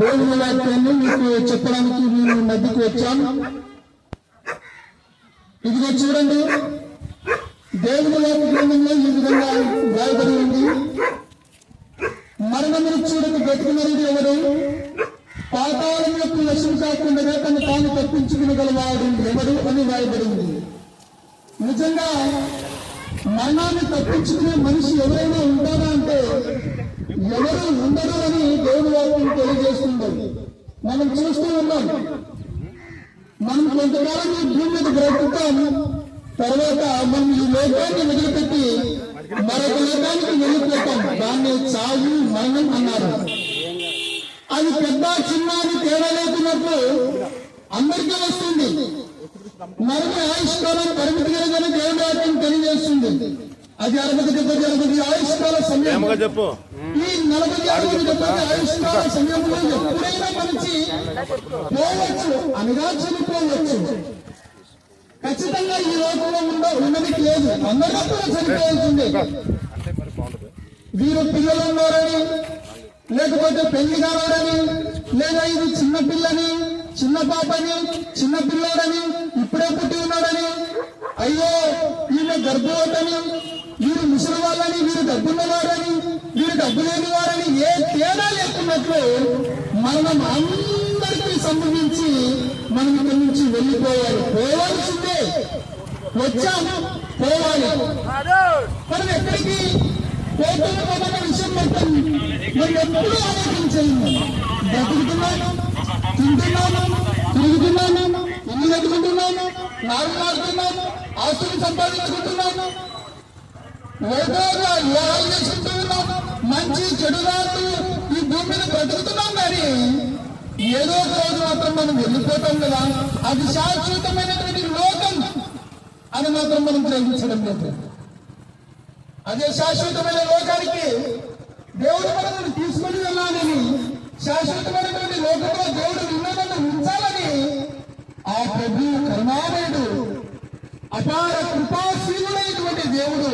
దేవుని వాక్యాన్ని మీకు చెప్పడానికి మేము మధ్యకు వచ్చాను. ఇదిగో చూడండి. దేవుని వాక్య గ్రంథంలో ఈ విధంగా రాయబడి ఉంది. మరణమును చూడని బ్రతికినరుడు ఎవరు? పాతాళం యొక్క లక్ష్యం కాకుండా తను తాను తప్పించుకునగలవాడు ఎవరు అని రాయబడింది నిజంగా మరణాన్ని తప్పించుకునే మనిషి ఎవరైనా ఉంటారా అంటే ఎవరు ఉండరు అని దేవుని వాక్యం తెలియజేస్తుంది మనం చూస్తూ ఉన్నాం. మనం కొంతకాలం ఈ భూమి మీద బ్రతుకుతాం. తర్వాత మనం ఈ లోకాన్ని వదిలిపెట్టి మరొక లోకానికి వెళ్ళిపోతాం దాన్ని చావు మరణం అన్నారు. అది పెద్ద చిన్న అని తేడా లేకున్నప్పుడు అందరికీ వస్తుంది. మరొక ఆయుష్కాలం పరిమితి కలిగిన దేవుడు వాక్యం తెలియజేస్తుంది. అది అరవై డెబ్బై అరవై ఆయుష్కాల సమయం చెప్పు. ఈ నలభై అరవై డెబ్బై ఆయుష్కాల సమయంలో ఎప్పుడైనా మనిషి పోవచ్చు అనగా చనిపోవచ్చు. ఖచ్చితంగా ఈ లోకంలో ఉండ ఉన్నది లేదు. అందరూ కూడా చనిపోవాల్సిందే వీరు పిల్లలు ఉన్నారని లేకపోతే పెళ్ళి కావాలని లేదా ఇది చిన్న పిల్లని చిన్న పాపని చిన్న పిల్లోడని ఇప్పుడే పుట్టి ఉన్నాడని అయ్యో గర్భవతని వీరు ముసలి వాళ్ళని వీరు డబ్బున్నవారని వీరు డబ్బు లేని వారని ఏ తేడా లేకున్నట్లు మరణం అందరికీ సంభవించి మనం ఇక్కడి నుంచి వెళ్ళిపోవాలి పోవాల్సిందే. వచ్చాం. పోవాలి. మనం ఎక్కడికి? పోతున్న విషయం మొత్తం మనం ఎప్పుడూ ఆలోచించాము బ్రతుకుతున్నాను తింటున్నాను తిరుగుతున్నాను ఇల్లు నాలుగు మారుతున్నాను ఆస్తులు సంపాదించుకుంటున్నాను. వైభవంగా వివాహాలు చేసుకుంటున్నాను మంచి చెడు రాళ్ళు ఈ భూమి మీద బ్రతుకుతున్నాం కానీ ఏదో ఒక రోజు మాత్రం మనం వెళ్ళిపోతాం కదా. అది శాశ్వతమైనటువంటి లోకం అని మాత్రం మనం గ్రహించడం లేదు. అదే శాశ్వతమైన లోకానికి దేవుడు మనల్ని తీసుకుని వెళ్ళాలని శాశ్వతమైనటువంటి లోకంలో ప్రభు అపార కృపాశీలుడైనటువంటి దేవుడు.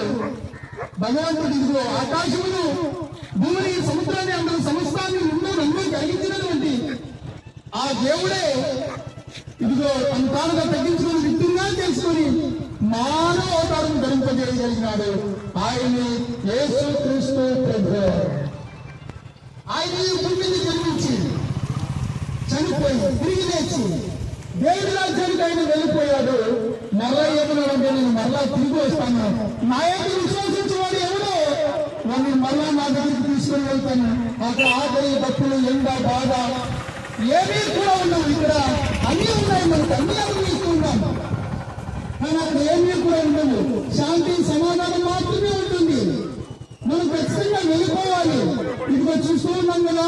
భగవంతుడు ఇదిగో ఆకాశమును భూమిని సముద్రాన్ని అందరూ సమస్తాన్ని ముందు నన్ను కలిగించినటువంటి ఆ దేవుడే ఇదిగో తన తానుగా తగ్గించుకుని విత్తున్నా తెలుసుకొని మానవ అవతారం ధరింపజేయగలిగినాడు. ఆయన యేసు క్రీస్తు ప్రభు. ఆయన భూమిని జన్మించి చనిపోయి తిరిగి లేచి దేవుడి రాజ్యానికి ఆయన వెళ్ళిపోయాడు. మరలా ఏమన్నాడంటే నేను మరలా తిరిగి వస్తాను. నా యొక్క విశ్వసించేవాడు ఎవడో? వాడిని మరలా నా దగ్గరికి తీసుకుని వెళ్తాను. అక్కడ ఆకలి భక్తులు ఎండ బాధ ఏమీ కూడా ఉన్నాం ఇక్కడ అన్నీ ఉన్నాయి మనకు. అన్ని అనుభవిస్తున్నాం కానీ అక్కడ ఏమీ కూడా ఉండదు శాంతి సమాధానం మాత్రమే ఉంటుంది. మనం ఖచ్చితంగా వెళ్ళిపోవాలి. ఇదిగో చూస్తూ ఉన్నాం కదా.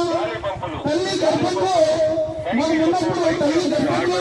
తల్లి గర్భంలో మనం ఉన్నప్పుడు తల్లి గర్భంలో